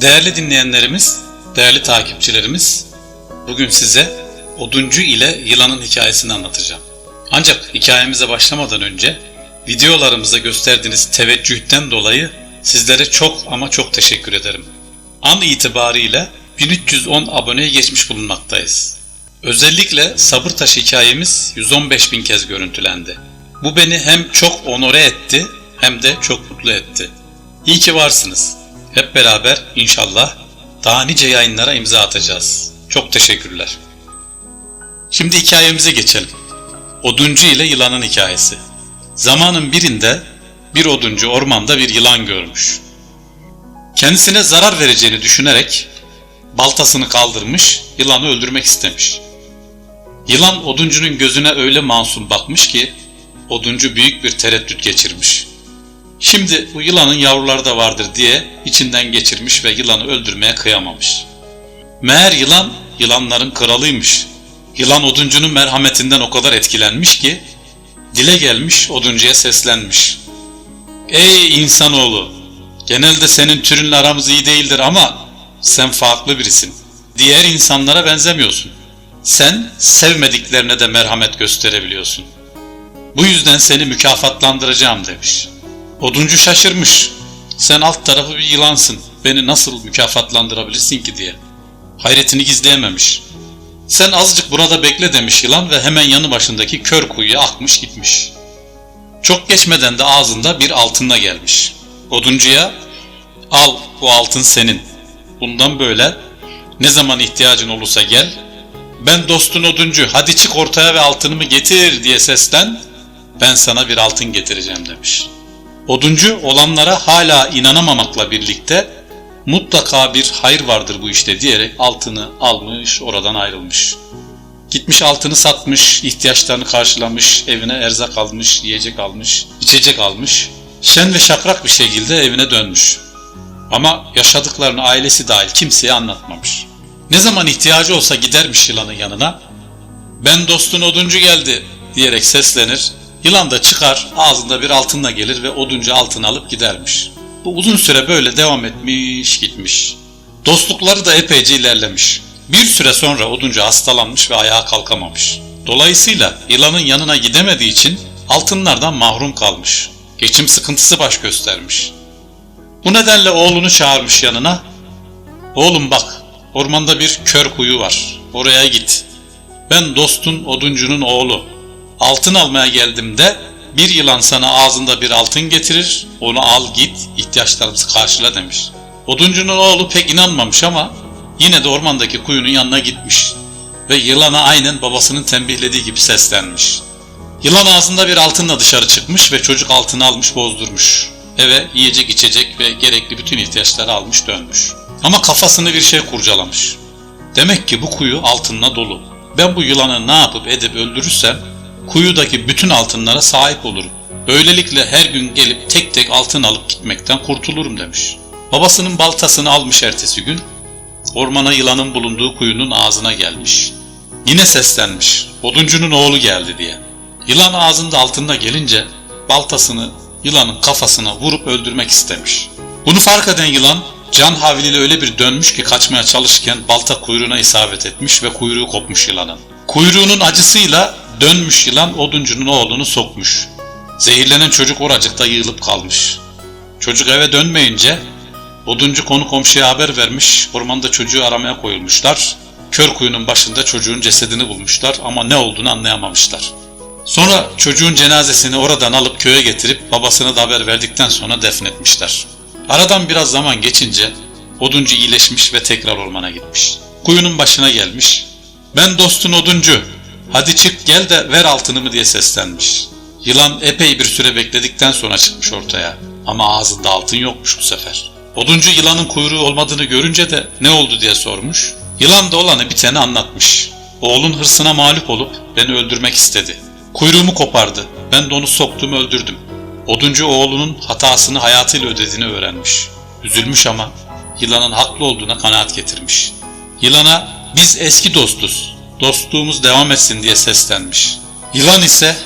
Değerli dinleyenlerimiz, değerli takipçilerimiz, bugün size oduncu ile yılanın hikayesini anlatacağım. Ancak hikayemize başlamadan önce videolarımıza gösterdiğiniz teveccühten dolayı sizlere çok ama çok teşekkür ederim. An itibariyle 1310 aboneye geçmiş bulunmaktayız. Özellikle sabır taşı hikayemiz 115 bin kez görüntülendi. Bu beni hem çok onore etti hem de çok mutlu etti. İyi ki varsınız. Hep beraber inşallah daha nice yayınlara imza atacağız. Çok teşekkürler. Şimdi hikayemize geçelim. Oduncu ile yılanın hikayesi. Zamanın birinde bir oduncu ormanda bir yılan görmüş. Kendisine zarar vereceğini düşünerek baltasını kaldırmış, yılanı öldürmek istemiş. Yılan oduncunun gözüne öyle masum bakmış ki oduncu büyük bir tereddüt geçirmiş. Şimdi bu yılanın yavruları da vardır diye içinden geçirmiş ve yılanı öldürmeye kıyamamış. Meğer yılan yılanların kralıymış. Yılan oduncunun merhametinden o kadar etkilenmiş ki dile gelmiş oduncuya seslenmiş. Ey insanoğlu! Genelde senin türünle aramız iyi değildir ama sen farklı birisin. Diğer insanlara benzemiyorsun. Sen sevmediklerine de merhamet gösterebiliyorsun. Bu yüzden seni mükafatlandıracağım demiş. Oduncu şaşırmış. Sen alt tarafı bir yılansın. Beni nasıl mükafatlandırabilirsin ki diye. Hayretini gizleyememiş. Sen azıcık burada bekle demiş yılan ve hemen yanı başındaki kör kuyuya akmış gitmiş. Çok geçmeden de ağzında bir altınla gelmiş. Oduncuya al bu altın senin. Bundan böyle ne zaman ihtiyacın olursa gel. Ben dostun oduncu hadi çık ortaya ve altınımı getir diye seslen. Ben sana bir altın getireceğim demiş. Oduncu olanlara hala inanamamakla birlikte mutlaka bir hayır vardır bu işte diyerek altını almış oradan ayrılmış. Gitmiş altını satmış, ihtiyaçlarını karşılamış, evine erzak almış, yiyecek almış, içecek almış. Şen ve şakrak bir şekilde evine dönmüş. Ama yaşadıklarını ailesi dahil kimseye anlatmamış. Ne zaman ihtiyacı olsa gidermiş yılanın yanına. Ben dostun oduncu geldi diyerek seslenir. Yılan da çıkar ağzında bir altınla gelir ve oduncu altın alıp gidermiş. Bu uzun süre böyle devam etmiş gitmiş. Dostlukları da epeyce ilerlemiş. Bir süre sonra oduncu hastalanmış ve ayağa kalkamamış. Dolayısıyla yılanın yanına gidemediği için altınlardan mahrum kalmış. Geçim sıkıntısı baş göstermiş. Bu nedenle oğlunu çağırmış yanına. Oğlum bak, ormanda bir kör kuyu var. Oraya git. Ben dostun oduncunun oğlu. Altın almaya geldim de bir yılan sana ağzında bir altın getirir, onu al git, ihtiyaçlarımızı karşıla demiş. Oduncunun oğlu pek inanmamış ama yine de ormandaki kuyunun yanına gitmiş ve yılana aynen babasının tembihlediği gibi seslenmiş. Yılan ağzında bir altınla dışarı çıkmış ve çocuk altını almış bozdurmuş. Eve yiyecek içecek ve gerekli bütün ihtiyaçları almış dönmüş. Ama kafasını bir şey kurcalamış. Demek ki bu kuyu altınla dolu. Ben bu yılanı ne yapıp edip öldürürsem kuyudaki bütün altınlara sahip olurum. Böylelikle her gün gelip tek tek altın alıp gitmekten kurtulurum demiş. Babasının baltasını almış ertesi gün. Ormana yılanın bulunduğu kuyunun ağzına gelmiş. Yine seslenmiş. Oduncunun oğlu geldi diye. Yılan ağzında altınla gelince baltasını yılanın kafasına vurup öldürmek istemiş. Bunu fark eden yılan can havliyle öyle bir dönmüş ki kaçmaya çalışırken balta kuyruğuna isabet etmiş ve kuyruğu kopmuş yılanın. Kuyruğunun acısıyla dönmüş yılan oduncunun oğlunu sokmuş. Zehirlenen çocuk oracıkta yığılıp kalmış. Çocuk eve dönmeyince oduncu konu komşuya haber vermiş, ormanda çocuğu aramaya koyulmuşlar. Kör kuyunun başında çocuğun cesedini bulmuşlar ama ne olduğunu anlayamamışlar. Sonra çocuğun cenazesini oradan alıp köye getirip babasına da haber verdikten sonra defnetmişler. Aradan biraz zaman geçince oduncu iyileşmiş ve tekrar ormana gitmiş. Kuyunun başına gelmiş. Ben dostun oduncu, hadi çık gel de ver altınımı diye seslenmiş. Yılan epey bir süre bekledikten sonra çıkmış ortaya ama ağzında altın yokmuş bu sefer. Oduncu yılanın kuyruğu olmadığını görünce de ne oldu diye sormuş. Yılan da olanı biteni anlatmış. Oğlun hırsına mağlup olup beni öldürmek istedi. Kuyruğumu kopardı. Ben de onu soktum öldürdüm. Oduncu oğlunun hatasını hayatıyla ödediğini öğrenmiş. Üzülmüş ama yılanın haklı olduğuna kanaat getirmiş. Yılana biz eski dostuz, dostluğumuz devam etsin diye seslenmiş. Yılan ise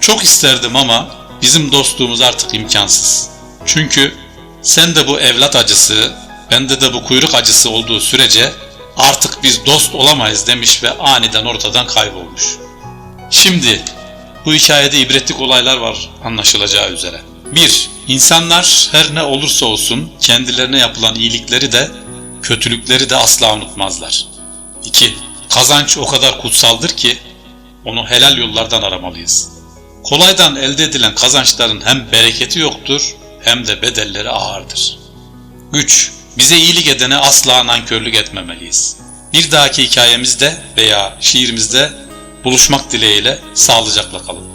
çok isterdim ama bizim dostluğumuz artık imkansız. Çünkü sen de bu evlat acısı, bende de bu kuyruk acısı olduğu sürece artık biz dost olamayız demiş ve aniden ortadan kaybolmuş. Şimdi bu hikayede ibretlik olaylar var anlaşılacağı üzere. 1. İnsanlar her ne olursa olsun kendilerine yapılan iyilikleri de kötülükleri de asla unutmazlar. 2. Kazanç o kadar kutsaldır ki onu helal yollardan aramalıyız. Kolaydan elde edilen kazançların hem bereketi yoktur hem de bedelleri ağırdır. 3. Bize iyilik edene asla nankörlük etmemeliyiz. Bir dahaki hikayemizde veya şiirimizde buluşmak dileğiyle sağlıcakla kalın.